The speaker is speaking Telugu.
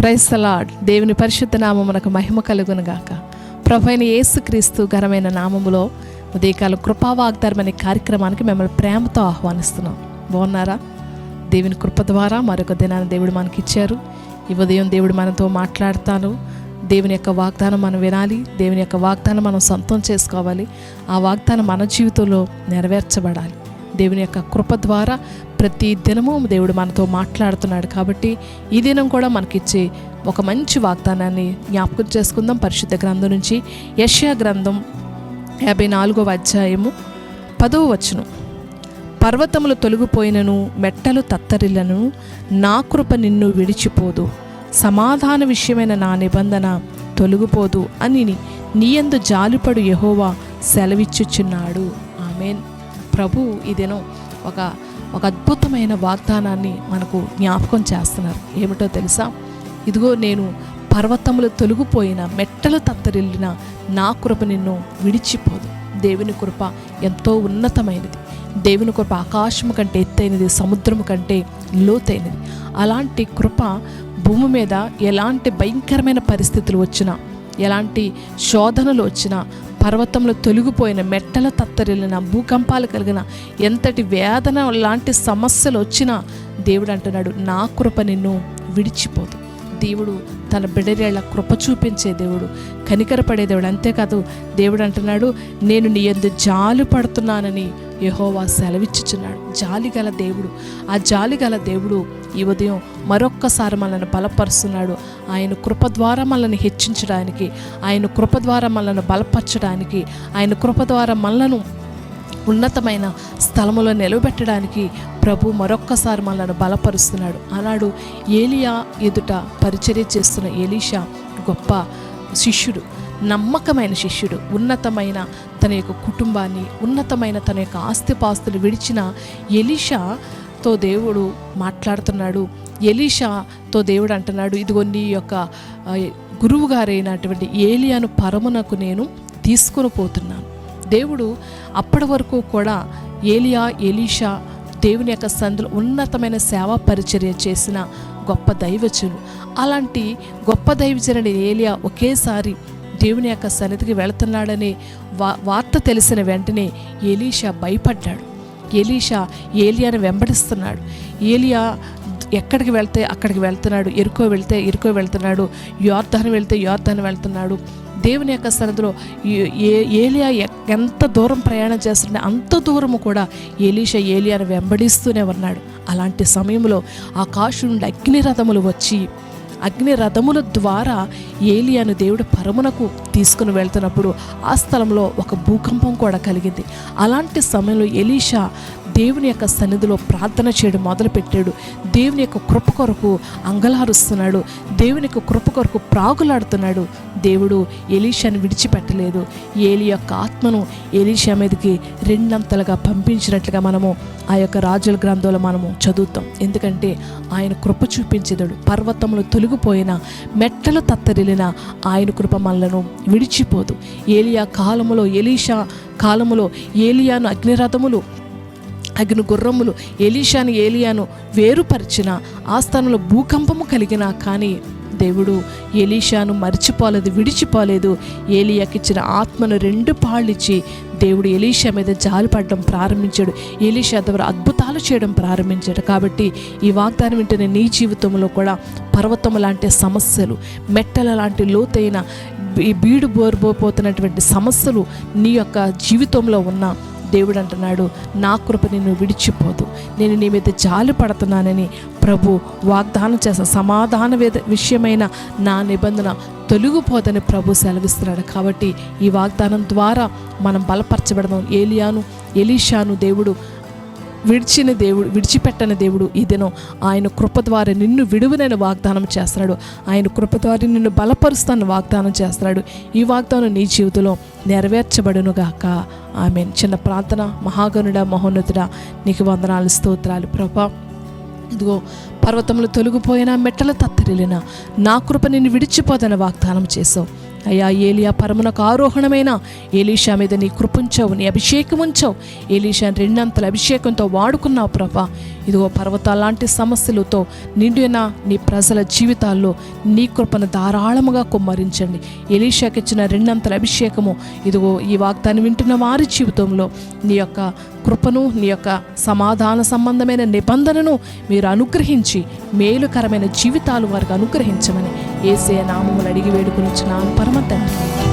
క్రైస్తలాడ్ దేవుని పరిశుద్ధ నామమునకు మహిమ కలుగునుగాక. ప్రభైన యేసుక్రీస్తు ఘనమైన నామములో ఉదయకాల కృపావాగ్దారం అనే కార్యక్రమానికి మిమ్మల్ని ప్రేమతో ఆహ్వానిస్తున్నాం. బాగున్నారా? దేవుని కృప ద్వారా మరొక దినాన్ని దేవుడు మనకి ఇచ్చారు ఈ ఉదయం దేవుడు మనతో మాట్లాడతాను. దేవుని యొక్క వాగ్దానం మనం వినాలి. దేవుని యొక్క వాగ్దానం మనం సొంతం చేసుకోవాలి. ఆ వాగ్దానం మన జీవితంలో నెరవేర్చబడాలి. దేవుని యొక్క కృప ద్వారా ప్రతి దినము దేవుడు మనతో మాట్లాడుతున్నాడు కాబట్టి ఈ దినం కూడా మనకిచ్చే ఒక మంచి వాగ్దానాన్ని జ్ఞాపకం చేసుకుందాం పరిశుద్ధ గ్రంథం నుంచి. యష్యా గ్రంథం యాభై నాలుగవ అధ్యాయము పదవ వచనం. పర్వతములు తొలగిపోయినను మెట్టలు తత్తరిలను నా కృప నిన్ను విడిచిపోదు. సమాధాన విషయమైన నా నిబంధన తొలగిపోదు అని నీయందు జాలిపడు యహోవా సెలవిచ్చుచున్నాడు. ఆమెన్. ప్రభు ఈ దినం ఒక ఒక అద్భుతమైన వాగ్దానాన్ని మనకు జ్ఞాపకం చేస్తున్నారు. ఏమిటో తెలుసా? ఇదిగో నేను పర్వతములు తొలగిపోయిన మెట్టలు తత్తరిల్లిన నా కృప నిన్ను విడిచిపోదు. దేవుని కృప ఎంతో ఉన్నతమైనది. దేవుని కృప ఆకాశము కంటే ఎత్తైనది సముద్రము కంటే లోతైనది. అలాంటి కృప భూమి మీద ఎలాంటి భయంకరమైన పరిస్థితులు వచ్చినా ఎలాంటి శోధనలు వచ్చినా పర్వతంలో తొలగిపోయిన మెట్టల తత్తరిల్లిన భూకంపాలు కలిగిన ఎంతటి వేదన లాంటి సమస్యలు వచ్చినా దేవుడు అంటున్నాడు నా కృప నిన్ను విడిచిపోదు. దేవుడు తన బిడరేళ్ళ కృప చూపించే దేవుడు కనికరపడే దేవుడు. అంతేకాదు దేవుడు అంటున్నాడు నేను నీ ఎందు జాలు పడుతున్నానని యహోవా సెలవిచ్చుచున్నాడు. జాలి గల దేవుడు ఆ జాలి గల దేవుడు ఈ ఉదయం మరొక్కసారి మనల్ని బలపరుస్తున్నాడు. ఆయన కృప ద్వారా మనల్ని హెచ్చించడానికి ఆయన కృప ద్వారా మనల్ని బలపరచడానికి ఆయన కృప ద్వారా మనలను ఉన్నతమైన స్థలములో నిలబెట్టడానికి ప్రభు మరొక్కసారి మనల్ని బలపరుస్తున్నాడు. ఆనాడు ఏలియా ఎదుట పరిచర్య చేస్తున్న ఏలీషా గొప్ప శిష్యుడు నమ్మకమైన శిష్యుడు ఉన్నతమైన తన యొక్క కుటుంబాన్ని ఉన్నతమైన తన యొక్క ఆస్తిపాస్తులు విడిచిన ఎలీషాతో దేవుడు మాట్లాడుతున్నాడు. ఎలీషాతో దేవుడు అంటున్నాడు ఇదిగో నీ యొక్క గురువుగారైనటువంటి ఏలియాను పరమునకు నేను తీసుకొని పోతున్నాను దేవుడు అప్పటి వరకు కూడా ఏలియా ఎలీషా దేవుని యొక్క సందులో ఉన్నతమైన సేవా పరిచర్య చేసిన గొప్ప దైవజులు అలాంటి గొప్ప దైవజనుడి ఏలియా ఒకేసారి దేవుని యొక్క సన్నిధికి వెళుతున్నాడనే వా వార్త తెలిసిన వెంటనే ఎలీషా భయపడ్డాడు. ఎలీషా ఏలియాను వెంబడిస్తున్నాడు. ఏలియా ఎక్కడికి వెళ్తే అక్కడికి వెళ్తున్నాడు. ఎరుకో వెళ్తే ఎరుకో వెళ్తున్నాడు. యోర్ధాను వెళ్తే యోర్ధాను వెళ్తున్నాడు. దేవుని యొక్క సన్నిధిలో ఏ- ఏ- ఏలియా ఎ- ఎంత దూరం ప్రయాణం చేస్తుంటే అంత దూరము కూడా ఏలీష ఏలియాను వెంబడిస్తూనే ఉన్నాడు. అలాంటి సమయంలో ఆకాశం నుండి అగ్ని రథములు వచ్చి అగ్ని రథముల ద్వారా ఏలియాను దేవుడు పరమునకు తీసుకుని వెళ్తున్నప్పుడు ఆ స్థలంలో ఒక భూకంపం కూడా కలిగింది. అలాంటి సమయంలో ఎలీషా దేవుని యొక్క సన్నిధిలో ప్రార్థన చేయడం మొదలుపెట్టాడు. దేవుని యొక్క కృప కొరకు అంగలారుస్తున్నాడు. దేవుని యొక్క కృప కొరకు ప్రాగులాడుతున్నాడు. దేవుడు ఎలీషాను విడిచిపెట్టలేదు. ఏలి యొక్క ఆత్మను ఎలీషా మీదకి రెండంతలుగా పంపించినట్లుగా మనము ఆ యొక్క రాజుల గ్రంథంలో మనము చదువుతాం. ఎందుకంటే ఆయన కృప చూపించేదాడు. పర్వతములు తొలగిపోయిన మెట్టలు తత్తరిలిన ఆయన కృప మనలను విడిచిపోదు. ఏలియా కాలములో ఎలీషా కాలములో ఏలియాను అగ్నిరథములు అగ్ని గుర్రములు ఎలీషాను ఏలియాను వేరుపరిచిన ఆ స్థానంలో భూకంపము కలిగిన కానీ దేవుడు ఎలీషాను మర్చిపోలేదు విడిచిపోలేదు. ఏలియాకిచ్చిన ఆత్మను రెండు పాళ్ళిచ్చి దేవుడు ఎలీషా మీద జాలిపడడం ప్రారంభించాడు. ఎలీషా ద్వారా అద్భుతాలు చేయడం ప్రారంభించాడు. కాబట్టి ఈ వాగ్దానం వింటున్న నీ జీవితంలో కూడా పర్వతం లాంటి సమస్యలు మెట్టల లాంటి లోతైన ఈ బీడు బోర్బోపోతున్నటువంటి సమస్యలు నీ యొక్క జీవితంలో ఉన్న దేవుడు అంటున్నాడు నా కృప నిన్ను విడిచిపోదు. నేను నీ మీద జాలి పడుతున్నానని ప్రభు వాగ్దానం చేసిన సమాధాన వేద విషయమైన నా నిబంధన తొలగిపోదని ప్రభు సెలవిస్తున్నాడు. కాబట్టి ఈ వాగ్దానం ద్వారా మనం బలపరచబడదాం. ఏలియాను ఎలీషాను దేవుడు విడిచిన దేవుడు విడిచిపెట్టని దేవుడు ఈ దినం ఆయన కృప ద్వారా నిన్ను విడువనని వాగ్దానం చేస్తున్నాడు. ఆయన కృప ద్వారా నిన్ను బలపరుస్తాను వాగ్దానం చేస్తున్నాడు. ఈ వాగ్దానం నీ జీవితంలో నెరవేర్చబడునుగాక ఆమె చిన్న ప్రార్థన మహాగనుడ మహోన్నతుడ నీకు వందనాలు స్తోత్రాలు ప్రభా. ఇదిగో పర్వతములు తొలగిపోయినా మెట్టలు తత్తరిలిన నా కృప నిన్ను విడిచిపోదని వాగ్దానం చేసావు అయ్యా ఏలియా పరమునకు ఆరోహణమైన ఏలీషా మీద నీ కృపించవు నీ అభిషేకం ఉంచావు ఏలీషాని రెండంతల అభిషేకంతో వాడుకున్నావు ప్రభా. ఇదిగో పర్వతాల లాంటి సమస్యలతో నిండిన నీ ప్రజల జీవితాల్లో నీ కృపను ధారాళముగా కుమ్మరించండి. ఎలీషాకి ఇచ్చిన రెండంతల అభిషేకము ఇదిగో ఈ వాగ్దాన్ని వింటున్న వారి జీవితంలో నీ యొక్క కృపను నీ యొక్క సమాధాన సంబంధమైన నిబంధనను మీరు అనుగ్రహించి మేలుకరమైన జీవితాలు వారికి అనుగ్రహించమని ఏసే నామములు అడిగి వేడుకుని I'm and pray.